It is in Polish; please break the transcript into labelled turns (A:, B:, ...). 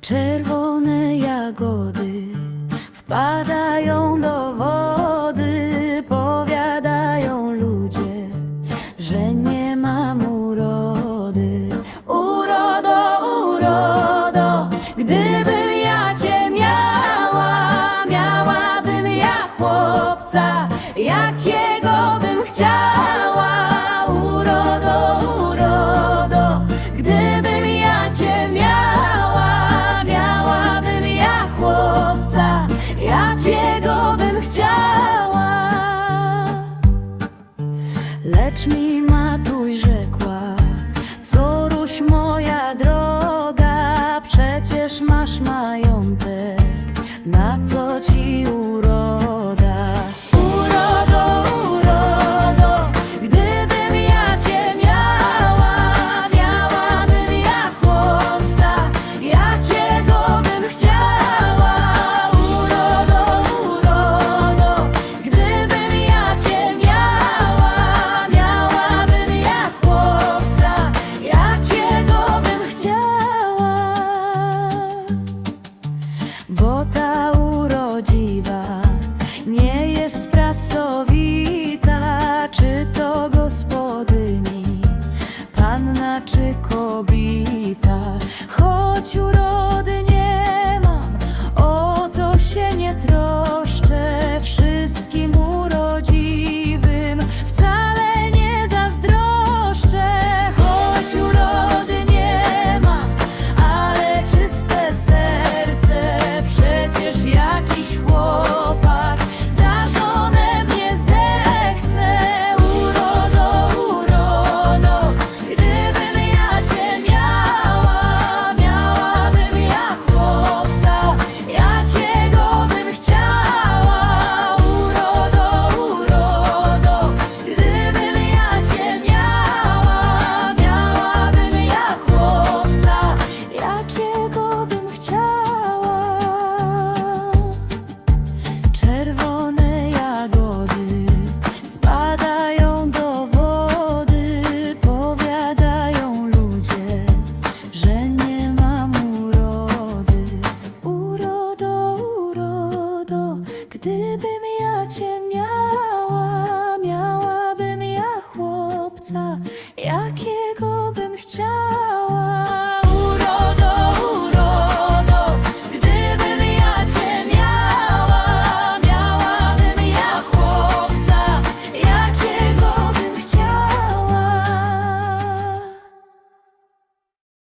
A: Czerwone jagody wpadają do wody, powiadają ludzie, że nie mam urody. Urodo, urodo, gdybym ja cię miała, miałabym ja chłopca, jakie majątek, na co dzień. pracowita, czy to gospodyni, panna czy kobita, choć urody nie just